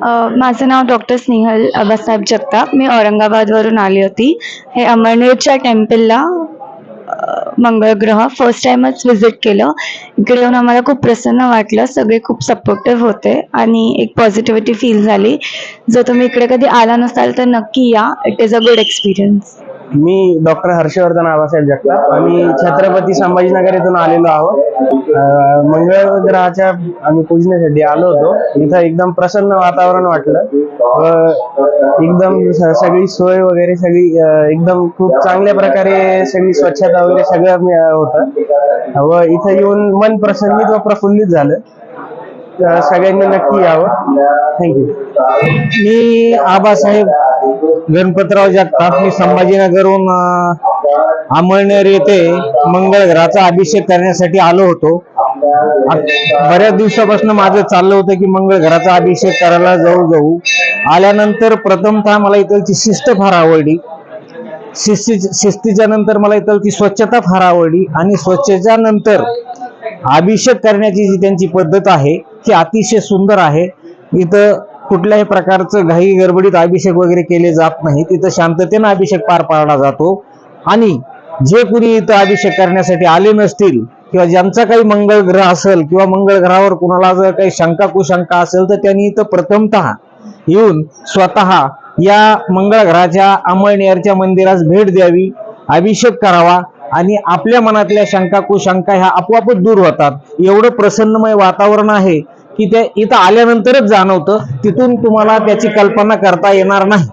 माझं नाव डॉक्टर स्नेहल आबासाहेब जगताप. मी औरंगाबादवरून आली होती. हे अमळनेरच्या टेम्पलला मंगळग्रह. मंगळ ग्रह फर्स्ट टाइमच व्हिजिट केलं. इकडे येऊन आम्हाला खूप प्रसन्न वाटलं. सगळे खूप सपोर्टिव्ह होते आणि एक पॉझिटिव्हिटी फील झाली. जर तुम्ही इकडे कधी आला नसाल तर नक्की या. It is a good experience me doctor Harshvardhan Abasaheb Jagtap. आम्ही छत्रपती संभाजीनगर येथून आलेलो आहोत. मंगळ ग्रहाच्या आम्ही पूजण्यासाठी आलो होतो. इथं एकदम प्रसन्न वातावरण वाटलं. व एकदम सगळी सोय वगैरे सगळी एकदम खूप चांगल्या प्रकारे सगळी स्वच्छता वगैरे सगळं होतं. व इथं येऊन मन प्रसन्नित व प्रफुल्लित झालं. सगळ्यांनी नक्की यावं. थँक्यू मी आबासाहेब गणपतराव जगताप मी संभाजीनगरहून अं, अमळनेर येथे मंगळ ग्रहाचा अभिषेक करण्यासाठी आलो होतो. बऱ्याच दिवसापासून माझं चाललं होतं की मंगळ घराचा अभिषेक करायला जाऊ जाऊ. आल्यानंतर प्रथमतः मला इथलची शिस्त फार आवडली. शिस्ती शिस्तीच्या नंतर मला इथलची स्वच्छता फार आवडली आणि स्वच्छतेच्या नंतर अभिषेक करण्याची जी त्यांची पद्धत आहे ती अतिशय सुंदर आहे. इथं कुठल्याही प्रकारचं घाई गडबडीत अभिषेक वगैरे केले जात नाही. तिथं शांततेनं अभिषेक पार पाडला जातो. आणि जे कुणी इथं अभिषेक करण्यासाठी आले नसतील किंवा ज्यांचा काही मंगळ ग्रह असेल किंवा मंगळ ग्रहावर कुणाला जर काही शंका कुशंका असेल तर त्यांनी इथं प्रथमतः येऊन स्वतः या मंगळ ग्रहाच्या अमळनेरच्या मंदिरास भेट द्यावी अभिषेक करावा आणि आपल्या मनातल्या शंका कुशंका ह्या आपोआपच दूर होतात. एवढं प्रसन्नमय वातावरण आहे. की ते इथं आल्यानंतरच जाणवतं. तिथून तुम्हाला त्याची कल्पना करता येणार नाही.